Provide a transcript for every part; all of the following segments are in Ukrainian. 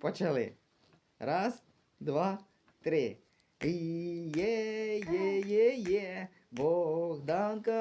Почали. Раз, два, три. І Є, є, є, є, Богданка.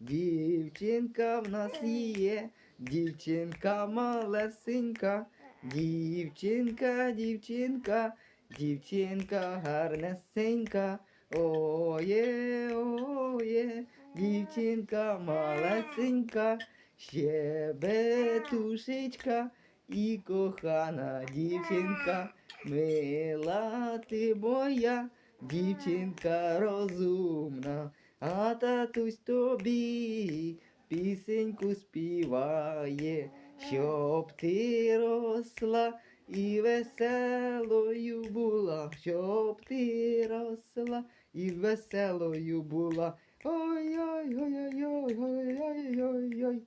Дівчинка в нас є, дівчинка малесенька, дівчинка, дівчинка, дівчинка гарнесенька. Оє, оє, дівчинка малесенька, щебетушечка і кохана дівчинка, мила ти моя, дівчинка розумна, а татусь тобі пісеньку співає, щоб ти росла і веселою була, щоб ти росла і веселою була. Ой-ой-ой-ой-ой-ой-ой-ой.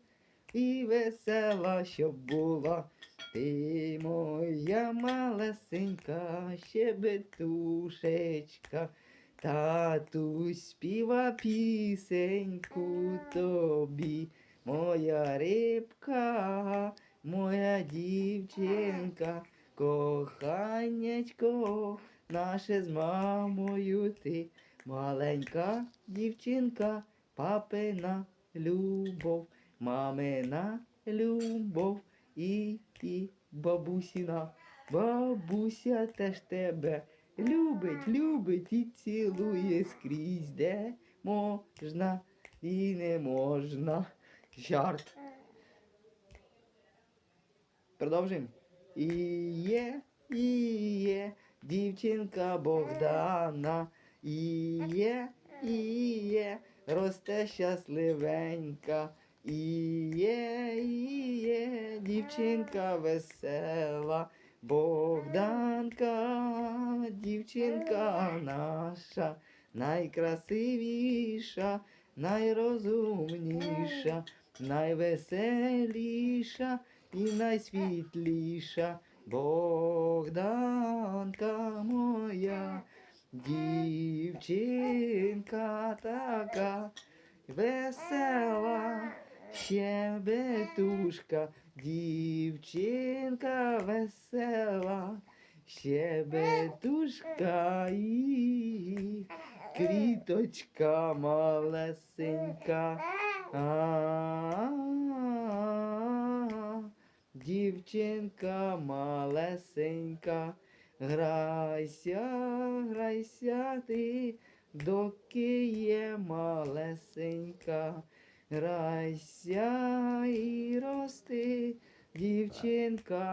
І весела, щоб була. Ти моя малесенька щебетушечка, татусь співа пісеньку тобі, моя рибка, моя дівчинка, коханячко, наше з мамою ти, маленька дівчинка, папина любов, мамина любов і ти, бабусіна, бабуся теж тебе любить, любить і цілує скрізь, де можна і не можна. Жарт. Продовжуємо. І є, і є дівчинка Богдана, і є, і є, росте щасливенька. І є, і є дівчинка весела, Богданка, дівчинка наша, найкрасивіша, найрозумніша, найвеселіша і найсвітліша. Богданка моя, дівчинка така весела. Щебетушка, дівчинка весела, щебетушка і квіточка малесенька. Дівчинка малесенька, грайся, грайся ти, доки є малесенька. Грайся і рости, дівчинка.